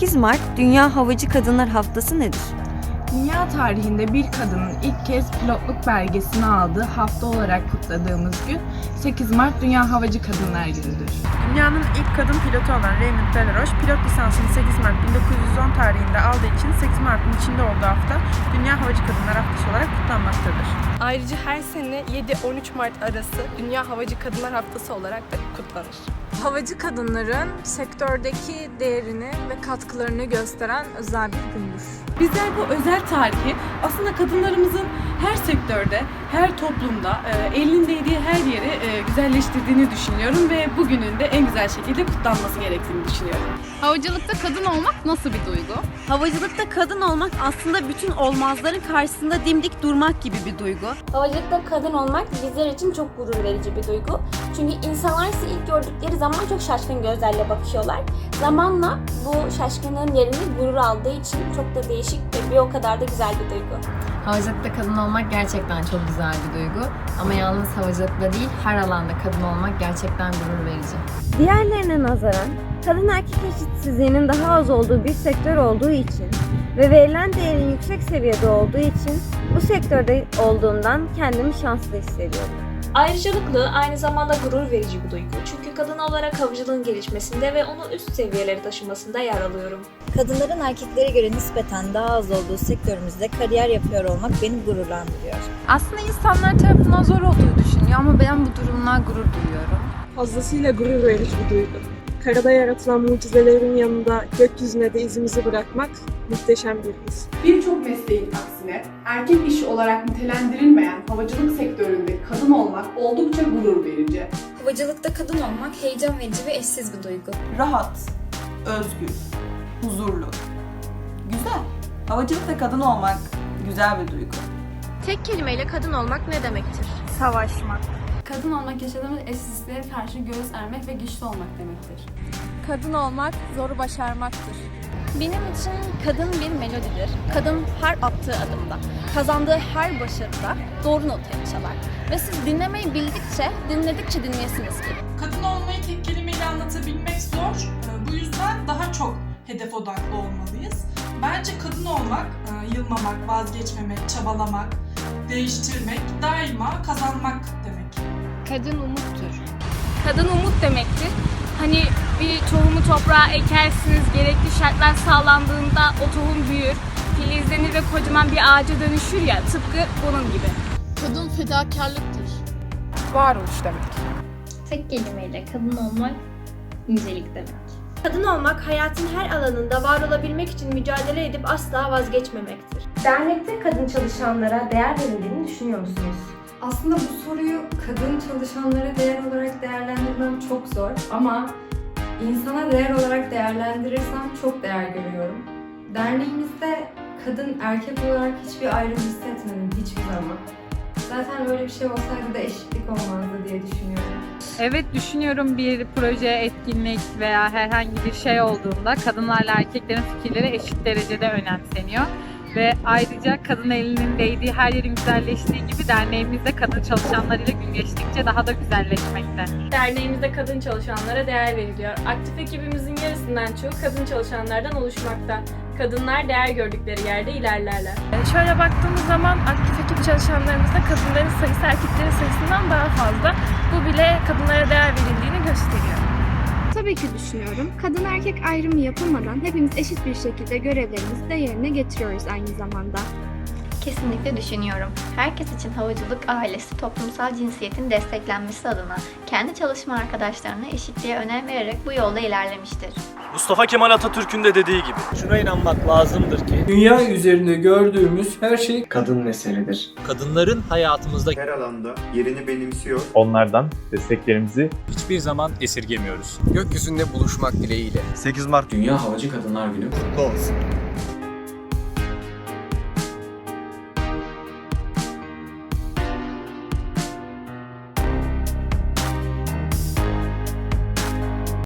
Mart Dünya Havacı Kadınlar Haftası nedir? Dünya tarihinde bir kadının ilk kez pilotluk belgesini aldığı hafta olarak kutladığımız gün 8 Mart Dünya Havacı Kadınlar Günü'dür. Dünyanın ilk kadın pilotu olan Raymond Delaroche, pilot lisansını 8 Mart 1910 tarihinde aldığı için 8 Mart'ın içinde olduğu hafta Dünya Havacı Kadınlar Haftası olarak kutlanmaktadır. Ayrıca her sene 7-13 Mart arası Dünya Havacı Kadınlar Haftası olarak da kutlanır. Havacı kadınların sektördeki değerini ve katkılarını gösteren özel bir gündür. Bizler bu özel tarihi aslında kadınlarımızın her sektörde, her toplumda, e, elinin değdiği her yeri e, güzelleştirdiğini düşünüyorum ve bugünün de en güzel şekilde kutlanması gerektiğini düşünüyorum. Havacılıkta kadın olmak nasıl bir duygu? Havacılıkta kadın olmak aslında bütün olmazların karşısında dimdik durmak gibi bir duygu. Havacılıkta kadın olmak bizler için çok gurur verici bir duygu. Çünkü insanlar sizi ilk gördükleri zaman çok şaşkın gözlerle bakıyorlar. Zamanla bu şaşkınlığın yerini gurur aldığı için çok da değişik ve bir o kadar da güzel bir duygu. Havacılıkta kadın olmak gerçekten çok güzel bir duygu. Ama yalnız havacılıkta değil, her alanda kadın olmak gerçekten gurur verici. Diğerlerine nazaran kadın erkek eşitsizliğinin daha az olduğu bir sektör olduğu için ve verilen değerin yüksek seviyede olduğu için bu sektörde olduğumdan kendimi şanslı hissediyorum. Ayrıcalıklı aynı zamanda gurur verici bir duygu. Çünkü kadın olarak havacılığın gelişmesinde ve onu üst seviyelere taşımasında yer alıyorum. Kadınların erkeklere göre nispeten daha az olduğu sektörümüzde kariyer yapıyor olmak beni gururlandırıyor. Aslında insanlar tarafından zor olduğu düşünüyor ama ben bu durumdan gurur duyuyorum. Fazlasıyla gurur verici bir duygu. Karada yaratılan mucizelerin yanında gökyüzüne de izimizi bırakmak muhteşem bir his. Birçok mesleğin aksine erkek işi olarak nitelendirilmeyen havacılık sektöründe kadın olmak oldukça gurur verici. Havacılıkta kadın olmak heyecan verici ve eşsiz bir duygu. Rahat, özgür, huzurlu. Güzel. Havacılıkta kadın olmak güzel bir duygu. Tek kelimeyle kadın olmak ne demektir? Savaşmak. Kadın olmak yaşadığımız eşsizliğe karşı göğüs ermek ve güçlü olmak demektir. Kadın olmak zoru başarmaktır. Benim için kadın bir melodidir. Kadın her attığı adımda, kazandığı her başarıda doğru notayı çalar. Ve siz dinlemeyi bildikçe, dinledikçe dinleyesiniz gelir. Kadın olmayı tek kelimeyle anlatabilmek zor. Ee, Bu yüzden daha çok hedef odaklı olmalıyız. Bence kadın olmak, e, yılmamak, vazgeçmemek, çabalamak, değiştirmek, daima kazanmak demek. Kadın umuttur. Kadın umut demektir. Hani bir tohumu toprağa ekersiniz, gerekli şartlar sağlandığında o tohum büyür, filizlenir ve kocaman bir ağaca dönüşür ya, tıpkı bunun gibi. Kadın fedakarlıktır. Varoluş demek. Tek kelimeyle kadın olmak nicelik demek. Kadın olmak hayatın her alanında var olabilmek için mücadele edip asla vazgeçmemektir. Dernekte kadın çalışanlara değer verildiğini düşünüyor musunuz? Aslında bu soruyu kadın çalışanlara değer olarak değerlendirmem çok zor ama insana değer olarak değerlendirirsem çok değer görüyorum. Derneğimizde kadın erkek olarak hiçbir ayrım hissetmedim hiçbir zaman. Zaten öyle bir şey olsaydı da eşitlik olmazdı diye düşünüyorum. Evet düşünüyorum bir proje, etkinlik veya herhangi bir şey olduğunda kadınlarla erkeklerin fikirleri eşit derecede önemseniyor. Ve ayrıca kadın elinin değdiği her yerin güzelleştiği gibi derneğimizde kadın çalışanlarıyla gün geçtikçe daha da güzelleşmekte. Derneğimizde kadın çalışanlara değer veriliyor. Aktif ekibimizin yarısından çoğu kadın çalışanlardan oluşmakta. Kadınlar değer gördükleri yerde ilerlerler. Şöyle baktığımız zaman aktif ekip çalışanlarımızda kadınların sayısı erkeklerin sayısından daha fazla. Bu bile kadınlara değer verildiğini gösteriyor. Tabii ki düşünüyorum. Kadın erkek ayrımı yapılmadan hepimiz eşit bir şekilde görevlerimizi de yerine getiriyoruz aynı zamanda. Kesinlikle düşünüyorum. Herkes için havacılık ailesi toplumsal cinsiyetin desteklenmesi adına kendi çalışma arkadaşlarına eşitliğe önem vererek bu yolda ilerlemiştir. Mustafa Kemal Atatürk'ün de dediği gibi. Şuna inanmak lazımdır ki Dünya üzerinde gördüğümüz her şey kadın meseledir. kadınların hayatımızda her alanda yerini benimsiyor. Onlardan desteklerimizi hiçbir zaman esirgemiyoruz. Gökyüzünde buluşmak dileğiyle. 8 Mart Dünya Havacı Kadınlar Günü kutlu olsun.